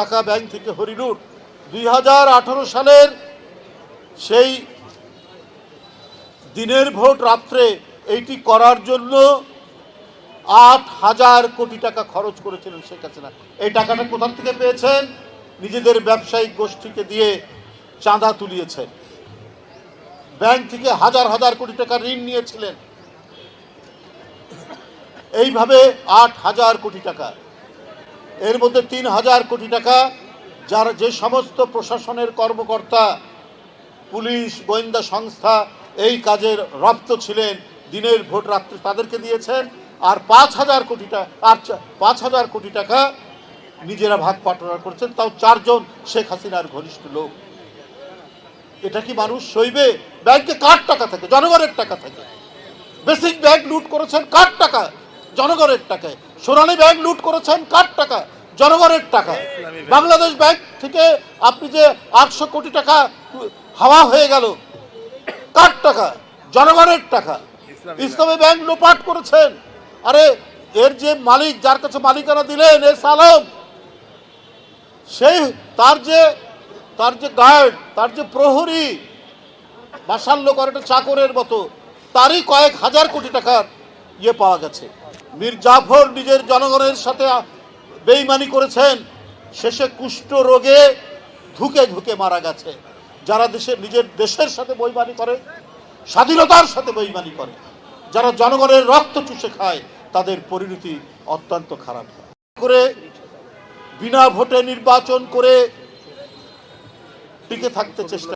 টাকা ব্যাংক থেকে হরিলুট দুই হাজার আঠারো সালের সেই দিনের ভোট রাত্রে এইটি করার জন্য আট হাজার কোটি টাকা খরচ করেছিলেন শেখ হাসিনা। এই টাকাটা কোথা থেকে পেয়েছেন? নিজেদের ব্যবসায়িক গোষ্ঠীকে দিয়ে চাঁদা তুলিয়েছেন। ব্যাংক থেকে হাজার হাজার কোটি টাকা ঋণ নিয়েছিলেন। এইভাবে আট হাজার কোটি টাকা এর মধ্যে তিন হাজার কোটি টাকা, যারা যে সমস্ত প্রশাসনের কর্মকর্তা, পুলিশ, গোয়েন্দা সংস্থা এই কাজের রপ্ত ছিলেন, দিনের ভোট রাত্রে তাদেরকে দিয়েছেন, আর পাঁচ হাজার কোটি টাকা আর পাঁচ হাজার কোটি টাকা নিজেরা ভাগ পাটনা করছেন, তাও চারজন শেখ হাসিনার ঘনিষ্ঠ লোক। এটা কি মানুষ সইবে? ব্যাংকে কার টাকা থাকে? জনগণের টাকা থাকে। বেসিক ব্যাংক লুট করেছেন, কার টাকা? জনগণের টাকায়। সোনালী ব্যাংক লুট করেছেন কার টাকা? জনগণের টাকা। বাংলাদেশ ব্যাংক থেকে আপনি যে আটশো কোটি টাকা হাওয়া হয়ে গেল কার টাকা? জনগণের টাকা। ইসলামী ব্যাংক। লোপাট করেছেন। আরে এর যে মালিক যার কাছে মালিকানা দিলেন এস আলম সেই তার যে তার যে গার্ড তার যে প্রহরী বাসাল্য করে একটা চাকরের মতো তারই কয়েক হাজার কোটি টাকার ইয়ে পাওয়া গেছে। মীর জাফর নিজের জনগণের সাথে বেইমানি করেছেন। শেষে কুষ্ঠ রোগে ধুকে ধুকে মারা গেছে। যারা দেশের নিজের দেশের সাথে বৈমানি করে, স্বাধীনতার সাথে বইমানি করে, যারা জনগণের রক্ত চুষে খায়, তাদের পরিণতি অত্যন্ত খারাপ করে বিনা ভোটে নির্বাচন করে টিকে থাকতে চেষ্টা